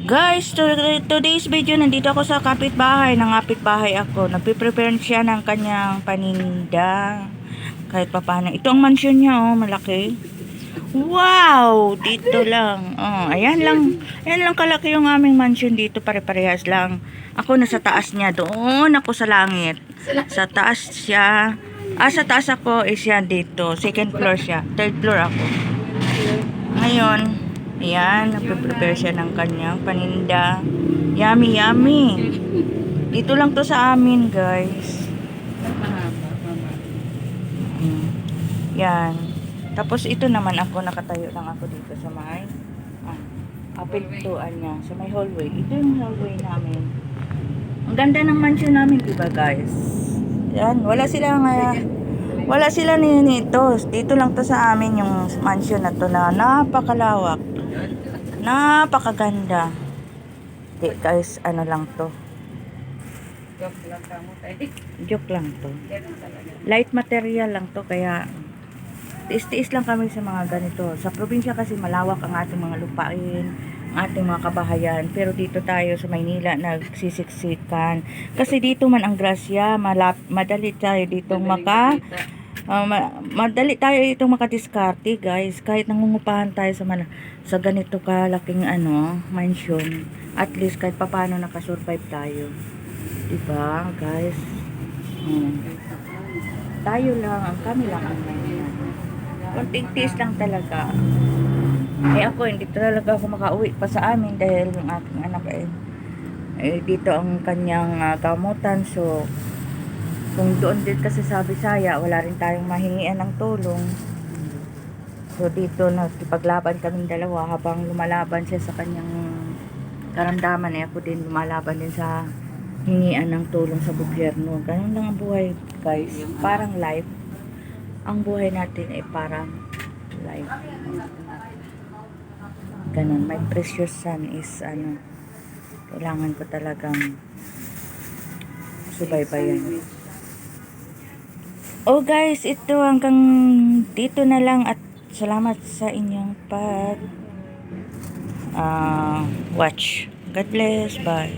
Guys, to, today's video, nandito ako sa kapitbahay. Ng kapitbahay ako. Nagpiprepare siya ng kanyang paninda. Kahit pa paano. Ito ang mansion niya, oh. Malaki. Wow! Dito lang. Oh, ayan lang. Ayan lang kalaki yung aming mansion dito. Pare-parehas lang. Ako nasa taas niya. Doon ako sa langit. Sa taas siya. Ah, sa taas ako is yan dito. Second floor siya. Third floor ako. Ngayon, ayan, nagpe-prepare siya ng kanyang paninda. Yummy, yummy. Dito lang to sa amin, guys. Yan. Tapos ito naman ako, nakatayo lang ako dito sa may ah, pintuan niya, sa may hallway. Ito yung hallway namin. Ang ganda ng mansion namin, di ba guys? Yan, wala silang uh, wala sila ni nito. Dito lang to sa amin yung mansion na to na napakalawak. Napakaganda. Di guys, ano lang to. Joke lang to. Light material lang to kaya tiis-tiis lang kami sa mga ganito. Sa probinsya kasi malawak ang ating mga lupain, ang ating mga kabahayan. Pero dito tayo sa Maynila nagsisiksikan. Kasi dito man ang grasya, malap, madali tayo dito maka Ma- madali tayo itong makadiskarte guys. Kahit nangungupahan tayo sa man- sa ganito kalaking ano mansion at least kahit papaano nakasurvive tayo. Diba guys? Hmm. tayo lang ang kami lang ang may konting tiis lang talaga. Eh ako hindi talaga ako makauwi pa sa amin dahil yung aking anak eh, eh dito ang kanyang ah, gamutan. So kung doon din kasi sa Bisaya, wala rin tayong mahingian ng tulong. So dito nagkipaglaban kaming dalawa habang lumalaban siya sa kanyang karamdaman eh ako din lumalaban din sa hingian ng tulong sa gobyerno. Ganun lang ang buhay guys. Parang life. Ang buhay natin ay parang life. Ganun. My precious son is ano kailangan ko talagang subaybayan. Oh guys, ito hanggang dito na lang at salamat sa inyong pag ah, watch. God bless. Bye.